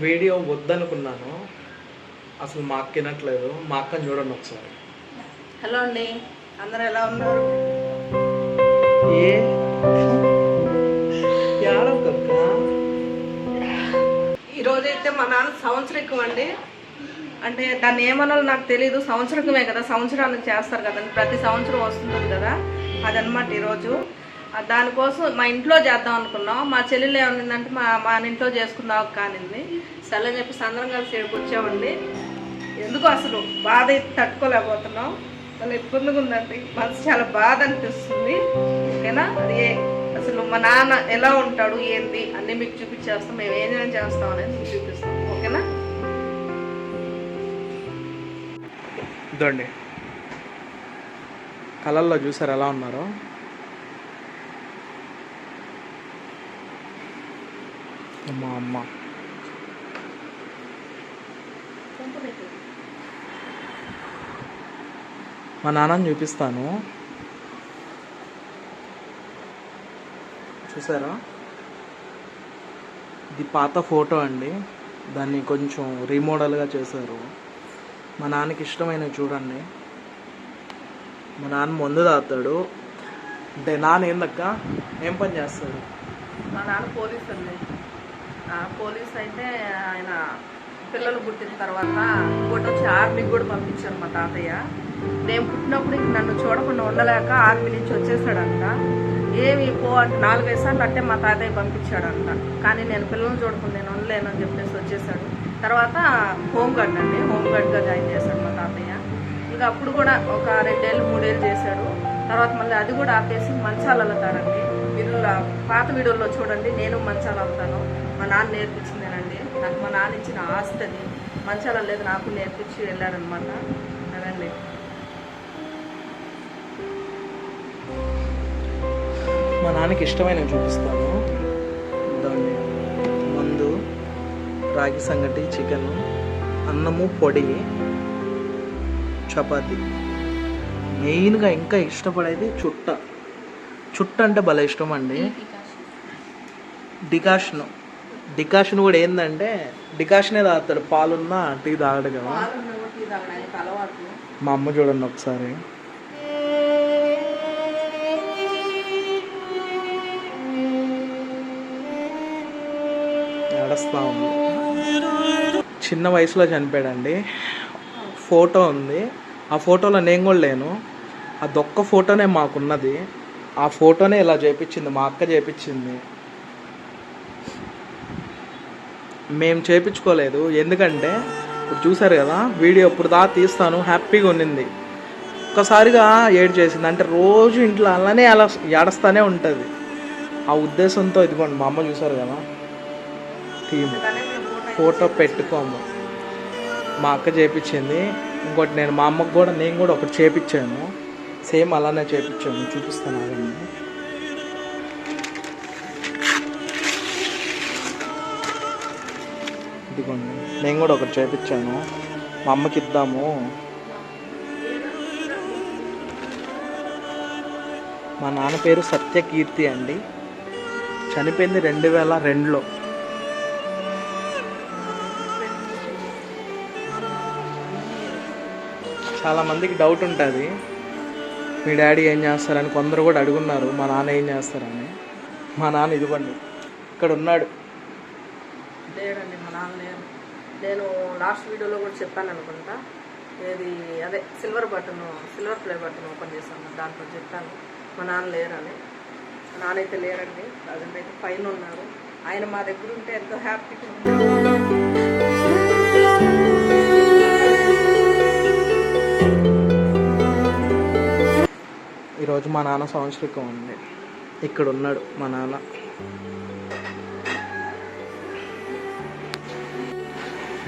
Video వద్దనుకున్నాను. అసలు మా అక్క వినట్లేదు. మా అక్కని చూడండి ఒకసారి. హలో అండి. అందరూ ఎలా ఉన్నారు? ఏ? ఏడవకక్క? ఈ రోజైతే మా నాన్న సంవత్సరికం అండి. అంటే దాన్ని ఏమనాలో నాకు తెలియదు సంవత్సరకమే కదా. సంవత్సరానికి చేస్తారు కదండి. ప్రతి సంవత్సరం వస్తుంది కదా. అదనమాట ఈరోజు దానికోసం మా ఇంట్లో చేద్దాం అనుకున్నాం. మా చెల్లెలు ఏమనిందంటే మా మా ఇంట్లో చేసుకుందాం కానింది సరే అని చెప్పేసి అందరం కలిసి ఇక్కడికి వచ్చామండి. ఎందుకు అసలు బాధ తట్టుకోలేకపోతున్నాం. చాలా ఇబ్బందిగా ఉందండి. మనసు చాలా బాధ అనిపిస్తుంది. ఓకేనా? అది అసలు మా నాన్న ఎలా ఉంటాడు ఏంది అన్నీ మీకు చూపించేస్తాం. మేము ఏం చేస్తాం అనేది మీకు చూపిస్తాం. ఓకేనా? ఇదండి కళల్లో చూసారు ఎలా ఉన్నారో? మా అమ్మ. మా నాన్నని చూపిస్తాను. చూసారా? ఇది పాత ఫోటో అండి. దాన్ని కొంచెం రీమోడల్గా చేశారు. మా నాన్నకి ఇష్టమైనవి చూడండి. మా నాన్న మందు తాగుతాడు. అంటే నాన్న ఏందక్క? ఏం పని చేస్తాడు? మా నాన్న పోలీసు అండి. పోలీస్ అయితే ఆయన పిల్లలు పుట్టిన తర్వాత ఇంకోటి వచ్చి ఆర్మీకి కూడా పంపించారు మా తాతయ్య. నేను పుట్టినప్పుడు ఇంక నన్ను చూడకుండా ఉండలేక ఆర్మీ నుంచి వచ్చేసాడంట. ఏమి పో అంటే నాలుగైదు సార్లు అంటే మా తాతయ్య పంపించాడంట. కానీ నేను పిల్లల్ని చూడకుండా నేను ఉండలేను అని చెప్పేసి వచ్చేసాడు. తర్వాత హోమ్ గార్డ్ అండి హోమ్ గార్డ్గా జాయిన్ చేశాడు మా తాతయ్య. ఇంకా అప్పుడు కూడా ఒక రెండేళ్ళు మూడేళ్ళు చేశాడు. తర్వాత మళ్ళీ అది కూడా ఆపేసి మంచాలు అల్లుతారండి మీరు పాత వీడియోలో చూడండి నేను మంచాలు అవుతాను మా నాన్న నేర్పించిందేనండి. నాకు మా నాన్న ఇచ్చిన ఆస్తి అది. మంచాలు అల్లేదు నాకు నేర్పించి వెళ్ళాడనమాట. అదండి. మా నాన్నకి ఇష్టమైనవి చూపిస్తాను. దాన్ని మందు రాగి సంగటి చికెన్ అన్నము పొడి చపాతి. మెయిన్గా ఇంకా ఇష్టపడేది చుట్ట. చుట్ట అంటే భలే ఇష్టం అండి. డికాషన్. డికాషన్ కూడా ఏంటంటే డికాషనే తాగుతాడు. పాలున్నా టీ తాగడు కదా. మా అమ్మ చూడండి ఒకసారి. ఉంది. చిన్న వయసులో చనిపోయాడండి. ఫోటో ఉంది. ఆ ఫోటోలో నేను కూడా లేను. అదొక్క ఫోటోనే మాకున్నది. ఆ ఫోటోనే ఇలా చేపించింది. మా అక్క చేపించింది. మేము చేయించుకోలేదు ఎందుకంటే ఇప్పుడు చూసారు కదా వీడియో ఇప్పుడు దా తీస్తాను హ్యాపీగా ఉండింది ఒక్కసారిగా ఏడ్ చేసింది. అంటే రోజు ఇంట్లో అలానే అలా ఏడస్తానే ఉంటుంది. ఆ ఉద్దేశంతో ఇదిగోండి మా అమ్మ చూసారు కదా థీమ్ ఫోటో పెట్టుకోము. మా అక్క చేపించింది. ఇంకోటి నేను మా అమ్మకు కూడా నేను కూడా ఒకటి చేపించాను. సేమ్ అలానే చేపించాను చూపిస్తాను ఆగండి. ఇదిగోండి. నేను కూడా ఒకటి చేపించాను. మా అమ్మకి ఇద్దాము. మా నాన్న పేరు సత్యకీర్తి అండి. చనిపోయింది రెండు వేల రెండులో. చాలా మందికి డౌట్ ఉంటుంది. మీ డాడీ ఏం చేస్తారని కొందరు కూడా అడుగున్నారు. మా నాన్న ఏం చేస్తారని. మా నాన్న ఇదిగోండి. ఇక్కడ ఉన్నాడు లేడండి మా నాన్న లేరు. నేను లాస్ట్ వీడియోలో కూడా చెప్పాను అనుకుంటా. ఏది అదే silver button silver play button open చేశాను. దాంట్లో చెప్పాను మా నాన్న లేరని. మా నాన్నైతే లేరండి ప్రజెంట్ అయితే పైన ఉన్నారు. ఆయన మా దగ్గర ఉంటే ఎంతో హ్యాపీగా ఈరోజు మా నాన్న సంవత్సరికం ఉంది. ఇక్కడ ఉన్నాడు మా నాన్న.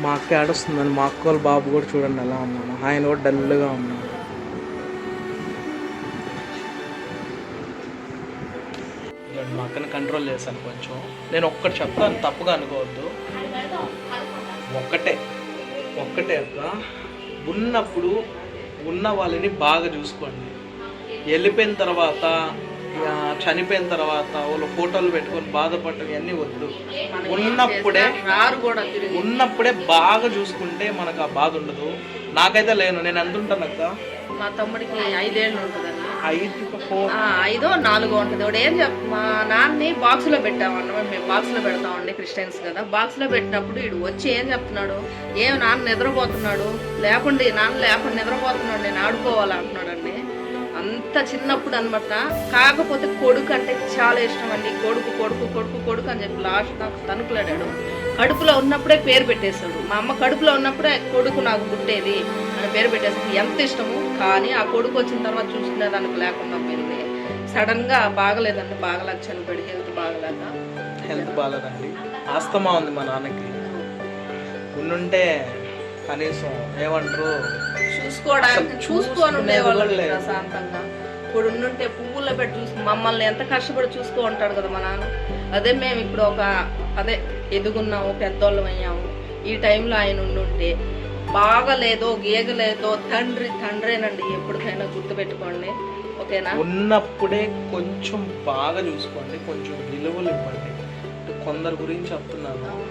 మా అక్క ఆడొస్తుందని మా అక్క వాళ్ళ బాబు కూడా చూడండి ఎలా ఉన్నాను ఆయన కూడా డల్గా ఉన్నాడు. మా అక్కని కంట్రోల్ చేశాను కొంచెం. నేను ఒక్కటి చెప్తాను తప్పుగా అనుకోవద్దు. ఒక్కటే. ఒక్కటే అక్క. ఉన్నప్పుడు ఉన్న వాళ్ళని బాగా చూసుకోండి. వెళ్ళిపోయిన తర్వాత చనిపోయిన తర్వాత వాళ్ళు ఫోటోలు పెట్టుకొని బాధపడటం ఇవన్నీ వద్దు. ఉన్నప్పుడే ఉన్నప్పుడే బాగా చూసుకుంటే మనకు ఆ బాధ ఉండదు. నాకైతే లేను. నేను ఎంత ఉంటాను అక్క? మా తమ్ముడికి ఐదేళ్ళు ఉంటుందండి ఐదు నాలుగో ఉంటుంది. వాడు ఏం చెప్ మా నాన్నని బాక్స్లో పెట్టామన్నమాట మేము బాక్స్లో పెడతామండి క్రిస్టియన్స్ కదా. బాక్స్లో పెట్టినప్పుడు వీడు వచ్చి ఏం చెప్తున్నాడు? ఏం నాన్న నిద్రపోతున్నాడు? లేకుండా నాన్న లేకుండా నిద్రపోతున్నాడు. నేను ఆడుకోవాలి అంటున్నాడండి అంత చిన్నప్పుడు అనమాట కాకపోతే కొడుకు అంటే చాలా ఇష్టం అండి. కొడుకు కొడుకు కొడుకు కొడుకు అని చెప్పి లాస్ట్ నాకు తణుకులాడాడు. కడుపులో ఉన్నప్పుడే పేరు పెట్టేశాడు. మా అమ్మ కడుపులో ఉన్నప్పుడే కొడుకు నాకు పుట్టేది అని పేరు పెట్టేసాడు ఎంత ఇష్టము కానీ ఆ కొడుకు వచ్చిన తర్వాత చూసుకునే దానికి లేకుండా పోయింది. సడన్గా బాగలేదండి. బాగలేక చనిపోయాడు హెల్త్ బాగలేక. హెల్త్ బాగాలేదండి. ఆస్తమా ఉంది మా నాన్నకి. ఉండుంటే కనీసం ఏమంటారు? చూసుకోవడానికి చూసుకొని ఉండేవాళ్ళం ప్రశాంతంగా. ఇప్పుడు ఉండుంటే పువ్వుల్లో పెట్టి చూసు మమ్మల్ని ఎంత కష్టపడి చూసుకో ఉంటాడు కదా మా నాన్న. అదే మేము ఇప్పుడు ఒక అదే ఎదుగున్నాము పెద్దోళ్ళం అయ్యాము. ఈ టైంలో ఆయన ఉండుంటే బాగలేదో గీగలేదో తండ్రి తండ్రేనండి. ఎప్పటికైనా గుర్తుపెట్టుకోండి. ఓకేనా? ఉన్నప్పుడే కొంచెం బాగా చూసుకోండి. కొంచెం విలువలు ఇవ్వండి. కొందరు గురించి చెప్తున్నాను.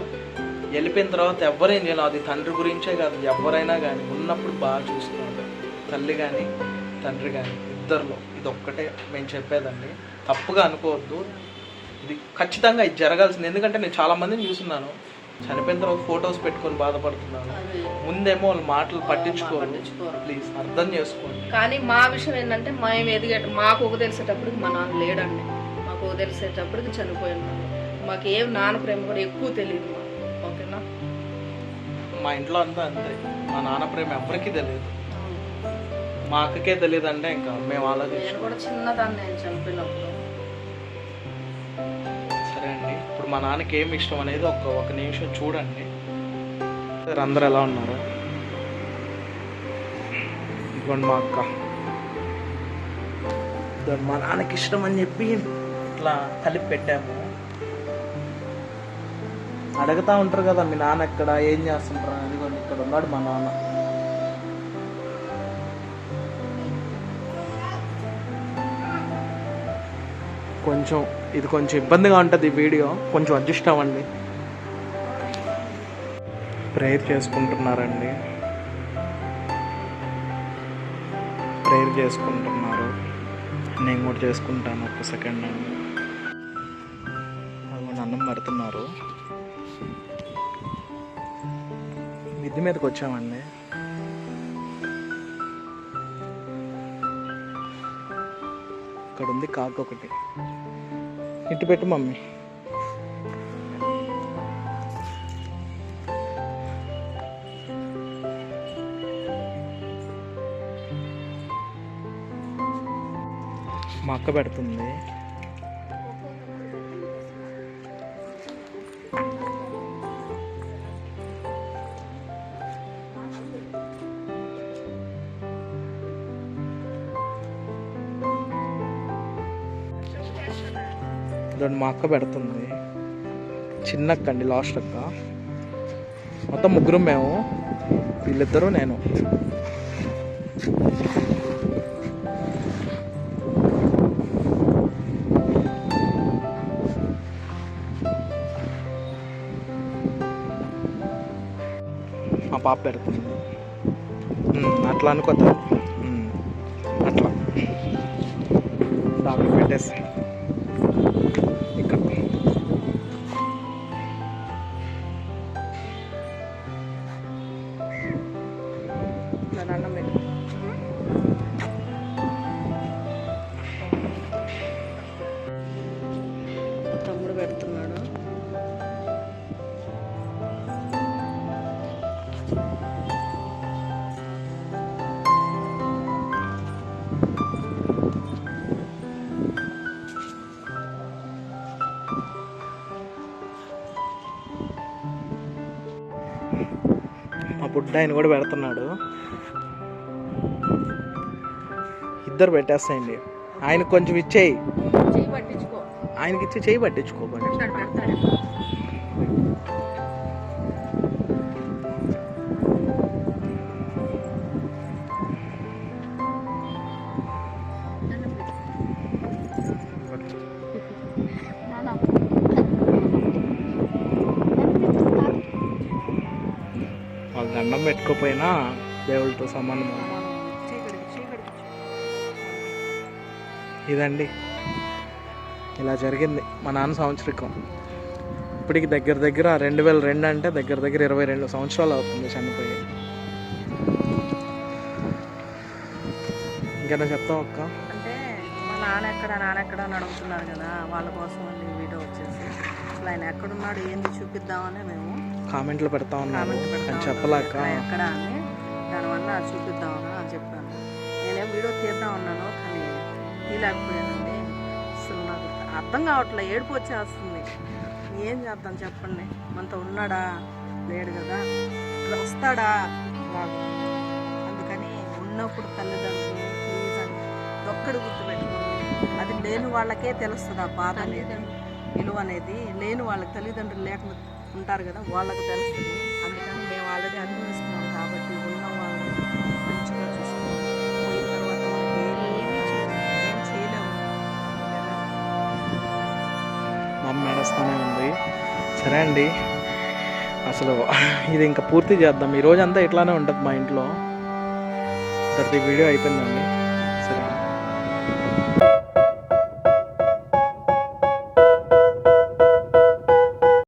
వెళ్ళిపోయిన తర్వాత ఎవరేం చేయాలి అది తండ్రి గురించే కాదు ఎవరైనా కానీ ఉన్నప్పుడు బాగా చూసుకోండి తల్లి కానీ తండ్రి కానీ ఇద్దరిలో ఇది ఒక్కటే మేము చెప్పేదండి. తప్పుగా అనుకోవద్దు. ఇది ఖచ్చితంగా ఇది జరగాల్సింది. ఎందుకంటే నేను చాలా మందిని చూస్తున్నాను. చనిపోయిన తర్వాత ఫొటోస్ పెట్టుకొని బాధపడుతున్నాను. ముందేమో వాళ్ళ మాటలు పట్టించుకోరు. పట్టించుకోరు. ప్లీజ్ అర్థం చేసుకోండి. కానీ మా విషయం ఏంటంటే మేము ఎదిగేట మాకు ఒక తెలిసేటప్పటికి మా నాన్న లేడండి. మాకు ఒక తెలిసేటప్పటికి చనిపోయి ఉన్నాడు. మాకు ఏం నాన్న ప్రేమ కూడా ఎక్కువ తెలియదు. మా ఇంట్లో అంతా అంతే. మా నాన్న ప్రేమ ఎవరికీ తెలియదు మా అక్కకే తెలియదు అంటే ఇంకా మేము ఆలోచించాం నేను కూడా చిన్నదాన్ని నేను సరే అండి. ఇప్పుడు మా నాన్నకి ఏమి ఇష్టం అనేది ఒక ఒక నిమిషం చూడండి. సరే అందరు ఎలా ఉన్నారు? ఇదిగోండి మా అక్క. ఇదిగోండి మా నాన్నకి ఇష్టం అని చెప్పి ఇట్లా కలిపి పెట్టాము. అడుగుతా ఉంటారు కదా మీ నాన్న ఎక్కడ? ఏం చేస్తుంటారా అది ఇక్కడ ఉన్నాడు మా నాన్న. కొంచెం ఇది కొంచెం ఇబ్బందిగా ఉంటుంది ఈ వీడియో. కొంచెం అడ్జస్ట్ అవ్వండి. ప్రేయర్ చేసుకుంటున్నారండి. ప్రేయర్ చేసుకుంటున్నారు. నేను కూడా చేసుకుంటాను ఒక సెకండ్. అండి అన్నం పడుతున్నారు మిద్ది మీదకి వచ్చామండి. ఇక్కడ ఉంది కాకు ఒకటి. ఇటు పెట్టు మమ్మీ. మా అక్క పెడుతుంది. దాన్ని మా అక్క పెడుతుంది. చిన్న అక్క అండి లాస్ట్ అక్క. మొత్తం ముగ్గురు మేము వీళ్ళిద్దరూ నేను. మా పాప పెడుతుంది. అట్లా అనుకోతాను ఆయన కూడా పెడుతున్నాడు. ఇద్దరు పెట్టేస్తాయండి. ఆయనకు కొంచెం ఇచ్చేయి. పట్టించుకో. ఆయనకి ఇచ్చి చేయి పట్టించుకోకండి పెట్టుకోపోయినా దేవుడితో సంబంధం ఇదండి. ఇలా జరిగింది మా నాన్న సంవత్సరికం. ఇప్పటికి దగ్గర దగ్గర రెండు వేల రెండు అంటే దగ్గర దగ్గర ఇరవై రెండు సంవత్సరాలు అవుతుంది చనిపోయి. ఇంకేనా చెప్తావు అక్క? అంటే మా నాన్న ఎక్కడ నాన్న ఎక్కడ అని అడుగుతున్నారు కదా వాళ్ళ కోసం వీడియో వచ్చేసి. అసలు ఆయన ఎక్కడున్నాడు ఏంది చూపిద్దామని మేము కామెంట్లు పెడతా ఉన్నాను అని. చెప్పలేక. ఎక్కడ అని? దానివల్ల చూపిద్దామని అని చెప్పాను. నేనేం వీడియో తీద్దాం అన్నాను కానీ తీయలేకపోయానండి. అసలు నాకు అర్థం కావట్లే. ఏడుపు వచ్చేస్తుంది. ఏం చేద్దాం చెప్పండి. మనతో ఉన్నాడా? లేడు కదా. ఇప్పుడు వస్తాడా? రాడు అందుకని ఉన్నప్పుడు తల్లిదండ్రులు ప్లీజ్ అని ఒక్కడు గుర్తుపెట్టుకోండి. అది లేని వాళ్ళకే తెలుస్తుంది ఆ బాధ అనేది. విలువ అనేది లేని వాళ్ళకి తల్లిదండ్రులు లేకుండా ఉంటారు కదా వాళ్ళకి తెలుస్తుంది. అందుకని మేము ఆల్రెడీ అనుభవిస్తున్నాం కాబట్టి ఉన్న వాళ్ళని మంచిగా చూసుకోవాలి పోయిన తర్వాత మనకి ఏమీ ఏం చేయలేము. కదా. అమ్మ నడుస్తూనే ఉంది. సరే అండి. అసలు ఇది ఇంకా పూర్తి చేద్దాం. ఈ రోజంతా ఇట్లానే ఉంటుంది మా ఇంట్లో. ఇంతటి వీడియో అయిపోయిందండి.